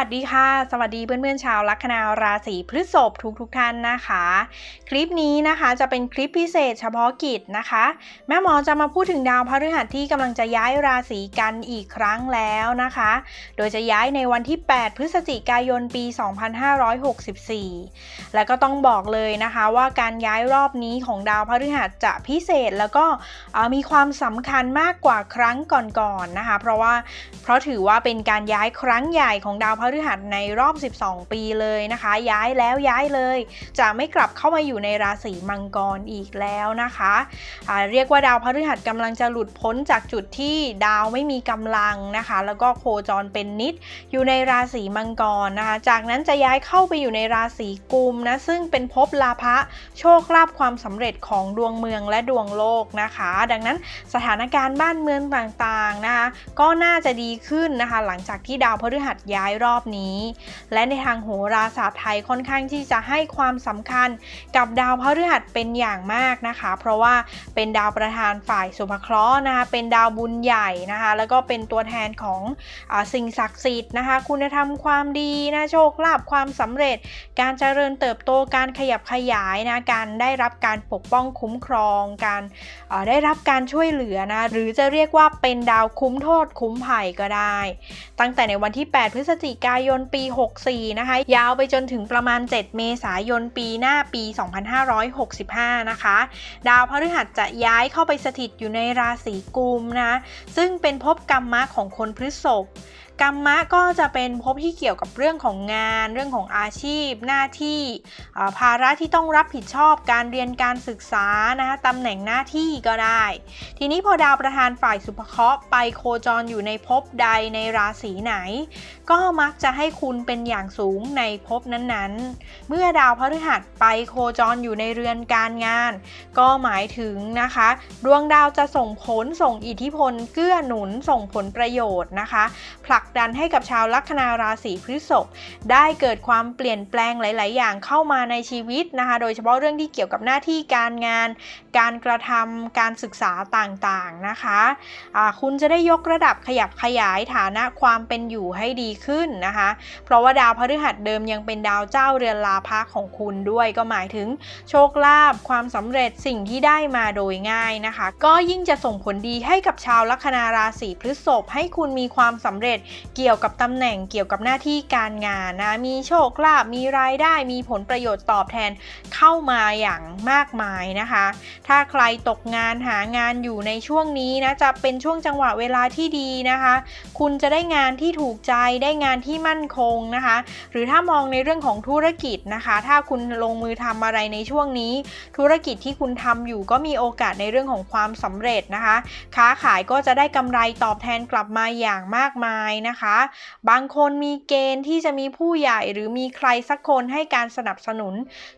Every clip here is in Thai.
วัสดีค่ะ สวัสดีเพื่อนๆชาวลัคนาราศีพฤษภทุกทุกๆท่านนะคะ คลิปนี้นะคะจะเป็นคลิปพิเศษเฉพาะกิจนะคะ แม่หมอจะมาพูดถึงดาวพฤหัสที่กำลังจะย้ายราศีกันอีกครั้งแล้วนะคะ โดยจะย้ายในวันที่ 8 พฤศจิกายนปี 2564 และก็ต้องบอกเลยนะคะว่าการย้ายรอบนี้ของดาวพฤหัสจะพิเศษแล้วก็มีความสำคัญมากกว่าครั้งก่อนๆนะคะ เพราะว่าเพราะถือว่าเป็นการย้ายครั้งใหญ่ของดาวพฤฤหัสในรอบ 12 ปีเลยนะคะ ย้ายแล้วย้ายเลย จะไม่กลับเข้ามาอยู่ในราศีมังกรอีกแล้วนะคะอ่าเรียกว่าดาวพฤหัสกำลังจะหลุดพ้นจากจุดที่ดาวไม่มีกำลังนะคะ แล้วก็โคจรเป็นนิดอยู่ในราศีมังกรนะคะ จากนั้นจะย้ายเข้าไปอยู่ในราศีกุมนะซึ่งเป็นภพลาภะโชคลาภความสำเร็จของดวงเมืองและดวงโลกนะคะ ดังนั้นสถานการณ์บ้านเมืองต่างๆนะคะก็น่าจะดีขึ้นนะคะ หลังจากที่ดาวพฤหัสย้ายรอบนี้ และในทางโหราศาสตร์ไทยค่อนข้างที่จะให้ความสำคัญกับดาวพฤหัสเป็นอย่างมากนะคะ เพราะว่าเป็นดาวประธานฝ่ายสุภเคราะห์นะคะ เป็นดาวบุญใหญ่นะคะ แล้วก็เป็นตัวแทนของอสิ่งศักดิ์สิทธิ์นะคะ คุณธรรมความดีนะโชคลาภความสำเร็จ การเจริญเติบโตการขยับขยายนะการได้รับการปกป้องคุ้มครอง การได้รับการช่วยเหลือนะหรือจะเรียกว่าเป็นดาวคุ้มโทษคุ้มภัยก็ได้ ตั้งแต่ในวันที่ 8 พฤศจิกาายนปี 64 นะคะ ยาวไปจนถึงประมาณ 7 เมษายนปีหน้าปี 2565 นะคะ ดาวพฤหัสจะย้ายเข้าไปสถิตอยู่ในราศีกุมนะ ซึ่งเป็นภพกรรมะของคนพฤษภ กรรมะก็จะเป็นภพที่เกี่ยวกับเรื่องของงาน เรื่องของอาชีพ หน้าที่ภาระที่ต้องรับผิดชอบการเรียนการศึกษานะคะตำแหน่งหน้าที่ก็ได้ ทีนี้พอดาวประธานฝ่ายสุภเคราะห์ไปโคจรอยู่ในภพใดในราศีไหน ก็มักจะให้คุณเป็นอย่างสูงในภพนั้นๆ เมื่อดาวพฤหัสไปโคจรอยู่ในเรือนการงาน ก็หมายถึงนะคะ ดวงดาวจะส่งผลส่งอิทธิพลเกื้อหนุนส่งผลประโยชน์นะคะผลักดันให้กับชาวลัคนาราศีพฤษภได้เกิดความเปลี่ยนแปลงหลาย ๆ อย่างเข้ามาในชีวิตนะคะ โดยเฉพาะเรื่องที่เกี่ยวกับหน้าที่การงาน การกระทำการศึกษาต่าง ๆ นะคะอ่าคุณจะได้ยกระดับขยับขยายฐานะความเป็นอยู่ให้ดีขึ้นนะคะ เพราะว่าดาวพฤหัสเดิมยังเป็นดาวเจ้าเรือนลาภะของคุณด้วยก็หมายถึงโชคลาภความสำเร็จสิ่งที่ได้มาโดยง่ายนะคะ ก็ยิ่งจะส่งผลดีให้กับชาวลัคนาราศีพฤษภให้คุณมีความสำเร็จเกี่ยวกับตำแหน่งเกี่ยวกับหน้าที่การงานนะ มีโชคลาภมีรายได้มีผลประโยชน์ตอบแทนเข้ามาอย่างมากมายนะคะ ถ้าใครตกงานหางานอยู่ในช่วงนี้นะจะเป็นช่วงจังหวะเวลาที่ดีนะคะ คุณจะได้งานที่ถูกใจได้งานที่มั่นคงนะคะ หรือถ้ามองในเรื่องของธุรกิจนะคะ ถ้าคุณลงมือทำอะไรในช่วงนี้ ธุรกิจที่คุณทำอยู่ก็มีโอกาสในเรื่องของความสำเร็จนะคะ ค้าขายก็จะได้กำไรตอบแทนกลับมาอย่างมากมายนะคะ บางคนมีเกณฑ์ที่จะมีผู้ใหญ่หรือมีใครสักคนให้การสนับสนุน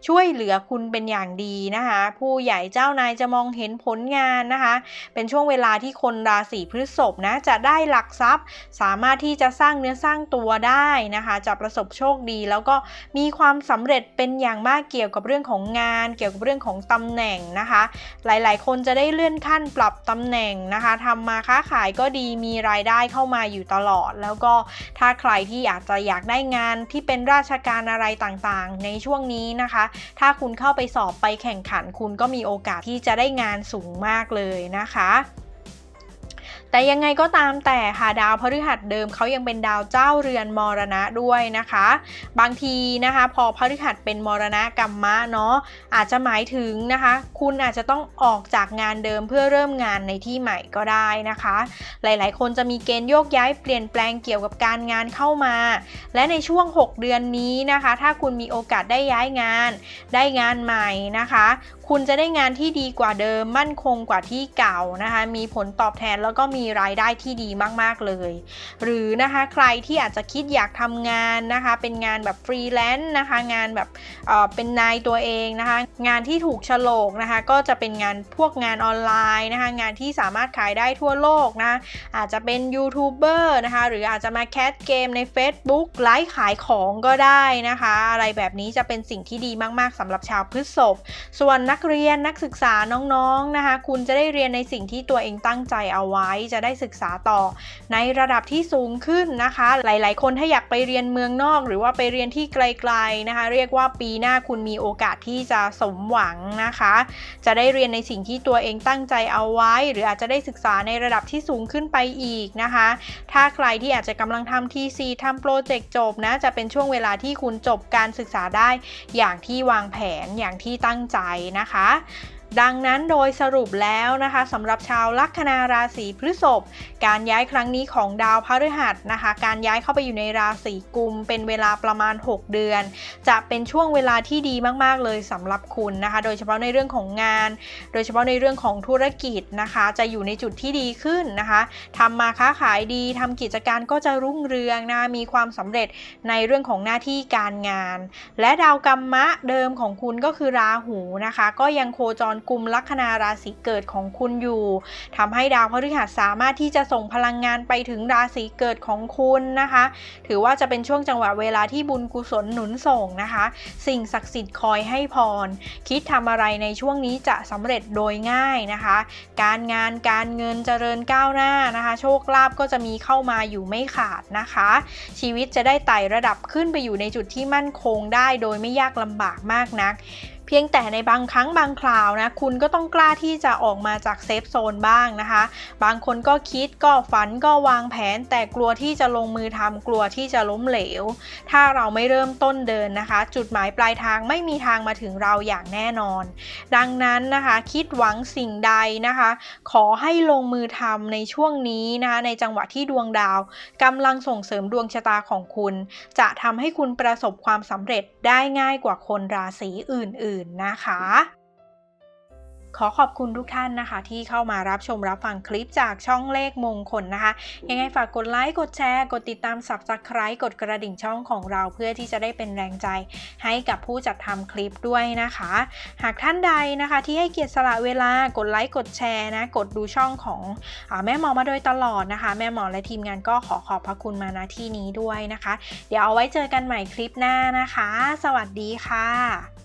ช่วยเหลือคุณเป็นอย่างดีนะคะ ผู้ใหญ่เจ้านายจะมองเห็นผลงานนะคะ เป็นช่วงเวลาที่คนราศีพฤษภนะจะได้หลักทรัพย์ สามารถที่จะสร้างเนื้อสร้างตัวได้นะคะ จะประสบโชคดี แล้วก็มีความสำเร็จเป็นอย่างมากเกี่ยวกับเรื่องของงาน เกี่ยวกับเรื่องของตำแหน่งนะคะ หลายๆ คนจะได้เลื่อนขั้นปรับตำแหน่งนะคะทำมาค้าขายก็ดีมีรายได้เข้ามาอยู่ตลอดแล้วก็ถ้าใครที่อยากจะอยากได้งานที่เป็นราชการอะไรต่างๆ ในช่วงนี้นะคะ ถ้าคุณเข้าไปสอบไปแข่งขัน คุณก็มีโอกาสที่จะได้งานสูงมากเลยนะคะ แต่ยังไงก็ตามแต่ค่ะดาวพฤหัสเดิมเขายังเป็นดาวเจ้าเรือนมรณะด้วยนะคะ บางทีนะคะพอพฤหัสเป็นมรณะกรรมะเนาะอาจจะหมายถึงนะคะ คุณอาจจะต้องออกจากงานเดิมเพื่อเริ่มงานในที่ใหม่ก็ได้นะคะ หลายๆ คนจะมีเกณฑ์โยกย้ายเปลี่ยนแปลงเกี่ยวกับการงานเข้ามา และในช่วง 6 เดือนนี้นะคะ ถ้าคุณมีโอกาสได้ย้ายงาน ได้งานใหม่นะคะ คุณจะได้งานที่ดีกว่าเดิมมั่นคงกว่าที่เก่านะคะ มีผลตอบแทนแล้วก็มีีรายได้ที่ดีมาก ๆ เลย หรือนะคะใครที่อาจจะคิดอยากทำงานนะคะ เป็นงานแบบฟรีแลนซ์นะคะงานแบบเเป็นนายตัวเองนะคะ งานที่ถูกฉลกนะคะ ก็จะเป็นงานพวกงานออนไลน์นะคะ งานที่สามารถขายได้ทั่วโลกนะอาจจะเป็นยูทูบเบอร์นะคะ หรืออาจจะมาแคสเกมใน Facebook ไลฟ์ขายของก็ได้นะคะ อะไรแบบนี้จะเป็นสิ่งที่ดีมาก ๆสำหรับชาวพฤษภส่วนนักเรียนนักศึกษาน้องๆนะคะ คุณจะได้เรียนในสิ่งที่ตัวเองตั้งใจเอาไว้จะได้ศึกษาต่อ ในระดับที่สูงขึ้นนะคะ หลาย ๆ คนถ้าอยากไปเรียนเมืองนอก หรือว่าไปเรียนที่ไกล ๆ นะคะ เรียกว่าปีหน้าคุณมีโอกาสที่จะสมหวังนะคะ จะได้เรียนในสิ่งที่ตัวเองตั้งใจเอาไว้ หรืออาจจะได้ศึกษาในระดับที่สูงขึ้นไปอีกนะคะ ถ้าใครที่อาจจะกำลังทำ TC ทำโปรเจกต์จบนะจะเป็นช่วงเวลาที่คุณจบการศึกษาได้ อย่างที่วางแผนอย่างที่ตั้งใจนะคะ ดังนั้นโดยสรุปแล้วนะคะสำหรับชาวลัคนาราศีพฤษภการย้ายครั้งนี้ของดาวพฤหัสนะคะ การย้ายเข้าไปอยู่ในราศีกุม เป็นเวลาประมาณ 6 เดือน จะเป็นช่วงเวลาที่ดีมาก ๆ เลยสำหรับคุณนะคะ โดยเฉพาะในเรื่องของงาน โดยเฉพาะในเรื่องของธุรกิจนะคะ จะอยู่ในจุดที่ดีขึ้นนะคะทำมาค้าขายดีทำกิจการก็จะรุ่งเรืองนะมีความสำเร็จในเรื่องของหน้าที่การงาน และดาวกรรมะเดิมของคุณก็คือราหูนะคะ ก็ยังโคจรกลุ่มลัคนาราศีเกิดของคุณอยู่ทำให้ดาวพฤหัสสามารถที่จะส่งพลังงานไปถึงราศีเกิดของคุณนะคะ ถือว่าจะเป็นช่วงจังหวะเวลาที่บุญกุศลหนุนส่งนะคะ สิ่งศักดิ์สิทธิ์คอยให้พร คิดทำอะไรในช่วงนี้จะสำเร็จโดยง่ายนะคะ การงานการเงินเจริญก้าวหน้านะคะ โชคลาภก็จะมีเข้ามาอยู่ไม่ขาดนะคะ ชีวิตจะได้ไต่ระดับขึ้นไปอยู่ในจุดที่มั่นคงได้โดยไม่ยากลำบากมากนัก พียงแต่ในบางครั้งบางคราวนะคุณก็ต้องกล้าที่จะออกมาจากเซฟโซนบ้างนะคะ บางคนก็คิดก็ฝันก็วางแผน แต่กลัวที่จะลงมือทำกลัวที่จะล้มเหลว ถ้าเราไม่เริ่มต้นเดินนะคะ จุดหมายปลายทางไม่มีทางมาถึงเราอย่างแน่นอน ดังนั้นนะคะคิดหวังสิ่งใดนะคะ ขอให้ลงมือทำในช่วงนี้นะคะในจังหวะที่ดวงดาวกำลังส่งเสริมดวงชะตาของคุณ จะทำให้คุณประสบความสำเร็จได้ง่ายกว่าคนราศีอื่นๆนะคะ ขอขอบคุณทุกท่านนะคะ ที่เข้ามารับชมรับฟังคลิปจากช่องเลขมงคลนะคะ ยังไงฝากกดไลค์ กดแชร์ กดติดตาม subscribe กดกระดิ่งช่องของเราเพื่อที่จะได้เป็นแรงใจให้กับผู้จัดทำคลิปด้วยนะคะ หากท่านใดนะคะ ที่ให้เกียรติสละเวลากดไลค์ กดแชร์นะ กดดูช่องของอแม่หมอมาโดยตลอดนะคะ แม่หมอและทีมงานก็ขอขอบพระคุณมาณที่นี้ด้วยนะคะ เดี๋ยวเอาไว้เจอกันใหม่คลิปหน้านะคะ สวัสดีค่ะ